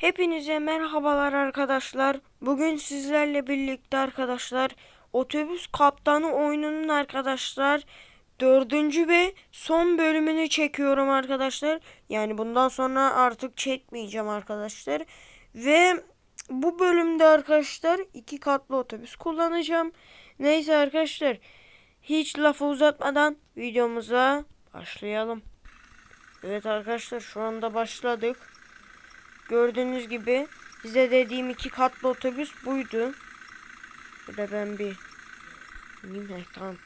Hepinize merhabalar arkadaşlar. Bugün sizlerle birlikte arkadaşlar otobüs kaptanı oyununun arkadaşlar dördüncü ve son bölümünü çekiyorum arkadaşlar. Yani bundan sonra artık çekmeyeceğim arkadaşlar. Ve bu bölümde arkadaşlar iki katlı otobüs kullanacağım. Neyse arkadaşlar hiç lafı uzatmadan videomuza başlayalım. Evet arkadaşlar şu anda başladık. Gördüğünüz gibi size dediğim iki katlı otobüs buydu. Burada ben bir ineyim, heh, tamam.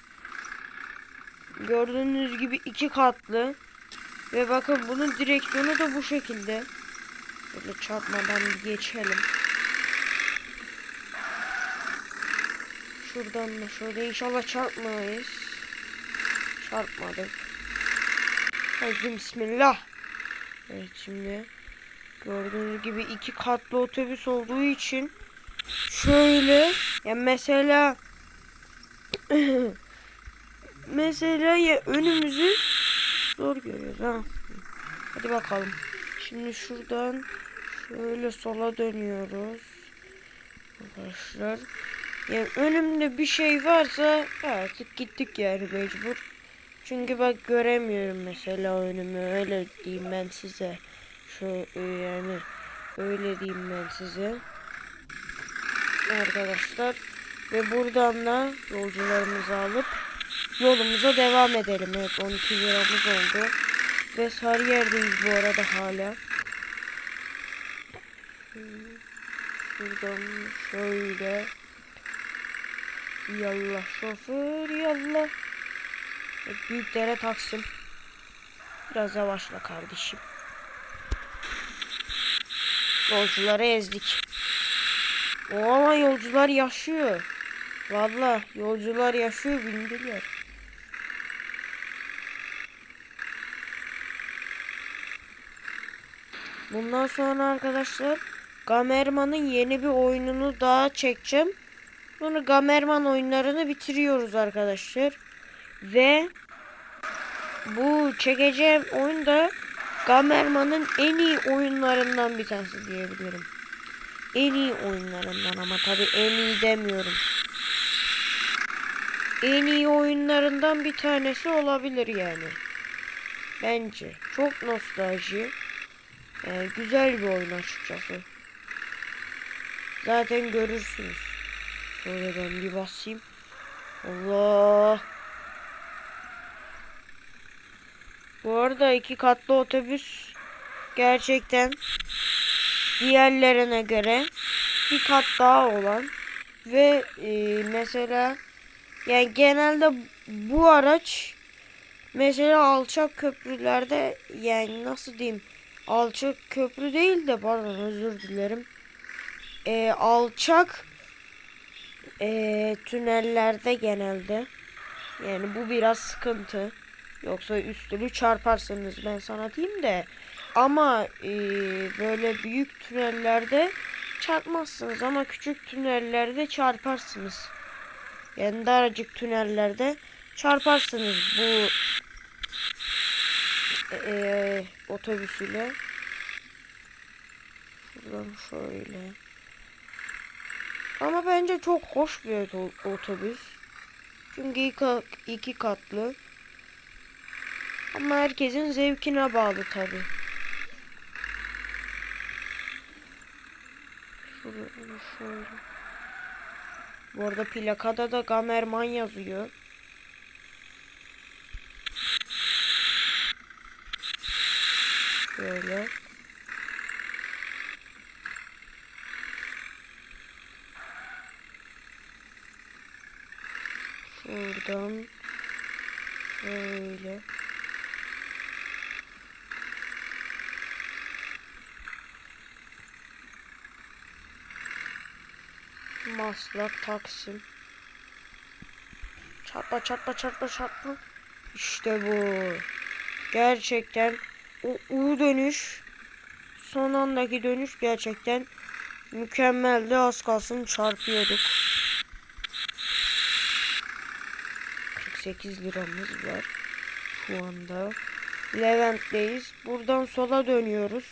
Gördüğünüz gibi iki katlı ve bakın bunun direksiyonu da bu şekilde. Böyle çarpmadan bir geçelim. Şuradan da şöyle inşallah çarpmayız. Çarpmadık. Haydi bismillah. Evet şimdi Gördüğünüz gibi iki katlı otobüs olduğu için şöyle ya mesela mesela ya önümüzü zor görüyoruz ha. Hadi bakalım. Şimdi şuradan şöyle sola dönüyoruz. Arkadaşlar. Yani önümde bir şey varsa artık gittik yani mecbur. Çünkü bak göremiyorum mesela önümü öyle diyeyim ben size. Şu e, yani öyle diyeyim ben size. Arkadaşlar ve buradan da yolcularımızı alıp yolumuza devam edelim. Evet 12 liramız oldu. Ve Sarıyer'deyiz bu arada hala. Buradan şöyle Yallah şoför yallah Büyüklere Taksim Biraz yavaşla kardeşim Yolcuları ezdik. O ama yolcular yaşıyor. Valla yolcular yaşıyor bindiler. Bundan sonra arkadaşlar Gamerman'ın yeni bir oyununu daha çekeceğim. Sonra Gamerman oyunlarını bitiriyoruz arkadaşlar. Ve bu çekeceğim oyunda Gamerman'ın en iyi oyunlarından bir tanesi diyebilirim. En iyi oyunlarından ama tabi en iyi demiyorum. En iyi oyunlarından bir tanesi olabilir yani. Bence. Çok nostalji. Yani güzel bir oyun açıkçası. Zaten görürsünüz. Şöyle ben bir basayım. Allah. Bu arada iki katlı otobüs gerçekten diğerlerine göre bir kat daha olan ve e, mesela yani genelde bu araç mesela alçak köprülerde yani nasıl diyeyim alçak köprü değil de pardon özür dilerim e, alçak e, tünellerde genelde yani bu biraz sıkıntı. Yoksa üstünü çarparsınız ben sana diyeyim de. Ama e, böyle büyük tünellerde çarpmazsınız ama küçük tünellerde çarparsınız. Yani daracık tünellerde çarparsınız bu e, otobüsüyle. Şuradan şöyle. Ama bence çok hoş bir otobüs. Çünkü iki, iki katlı. Ama herkesin zevkine bağlı tabi. Şöyle, şöyle. Bu arada plakada da Gamerman yazıyor. Şöyle. Şuradan şöyle. Maslak Taksim. Çarpma çarpma çarpma çarpma. İşte bu. Gerçekten o U dönüş son andaki dönüş gerçekten mükemmeldi. Az kalsın çarpıyorduk. 48 liramız var şu anda. Levent'teyiz. Buradan sola dönüyoruz.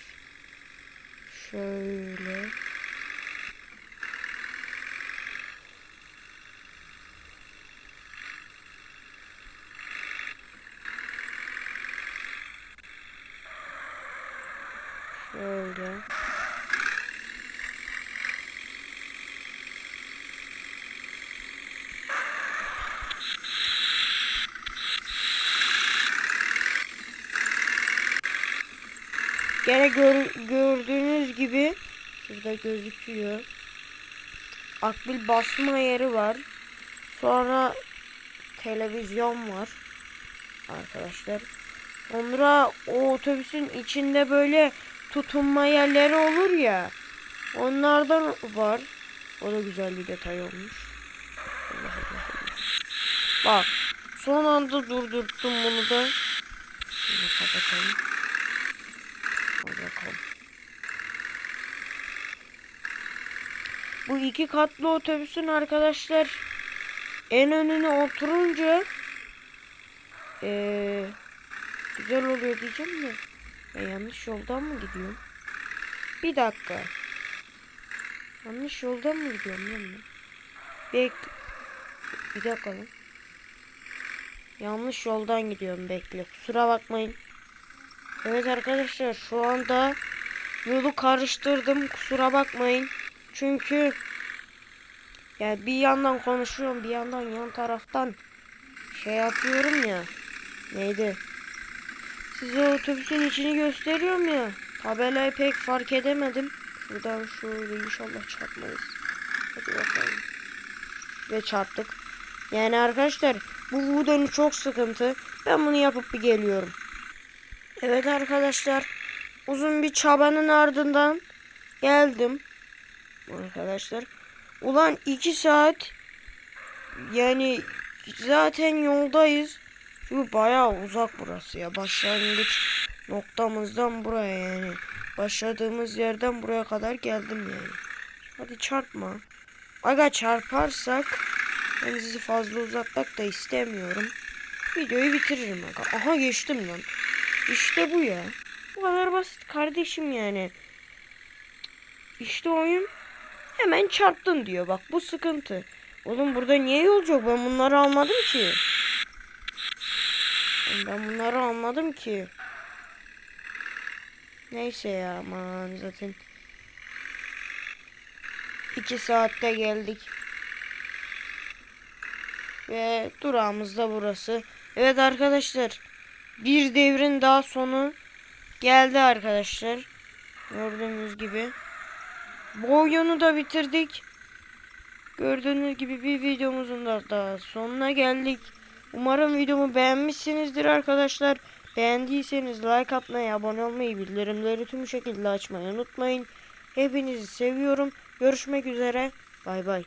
Şöyle. Şöyle. Gene gör- gördüğünüz gibi şurada gözüküyor. Akbil basma yeri var. Sonra televizyon var. Arkadaşlar. Sonra o otobüsün içinde böyle tutunma yerleri olur ya. Onlardan var. O da güzel bir detay olmuş. Allah Allah Allah. Bak. Son anda durdurttum bunu da. Şunu kapatalım. Bakalım. Bu iki katlı otobüsün arkadaşlar en önüne oturunca eee, güzel oluyor diyeceğim de ben yanlış yoldan mı gidiyorum? Bir dakika. Yanlış yoldan mı gidiyorum lan ben? Bek bir dakika lan. Yanlış yoldan gidiyorum bekle. Kusura bakmayın. Evet arkadaşlar şu anda yolu karıştırdım. Kusura bakmayın. Çünkü ya bir yandan konuşuyorum bir yandan yan taraftan şey yapıyorum ya. Neydi? Size otobüsün içini gösteriyorum ya. Tabelayı pek fark edemedim. Şuradan şöyle inşallah çarpmayız. Hadi bakalım. Ve çarptık. Yani arkadaşlar bu dönü çok sıkıntı. Ben bunu yapıp bir geliyorum. Evet arkadaşlar. Uzun bir çabanın ardından geldim. Arkadaşlar. Ulan iki saat yani zaten yoldayız. Çünkü bayağı uzak burası ya. Başlangıç noktamızdan buraya yani. Başladığımız yerden buraya kadar geldim yani. Hadi çarpma. Aga çarparsak ben sizi fazla uzatmak da istemiyorum. Videoyu bitiririm aga. Aha geçtim lan. İşte bu ya. Bu kadar basit kardeşim yani. İşte oyun hemen çarptın diyor. Bak bu sıkıntı. Oğlum burada niye yolcu yok? Ben bunları almadım ki. Ben bunları almadım ki. Neyse ya aman zaten. iki saatte geldik. Ve durağımız da burası. Evet arkadaşlar. Bir devrin daha sonu geldi arkadaşlar. Gördüğünüz gibi. Bu oyunu da bitirdik. Gördüğünüz gibi bir videomuzun da daha sonuna geldik. Umarım videomu beğenmişsinizdir arkadaşlar. Beğendiyseniz like atmayı, abone olmayı, bildirimleri tüm şekilde açmayı unutmayın. Hepinizi seviyorum. Görüşmek üzere. Bay bay.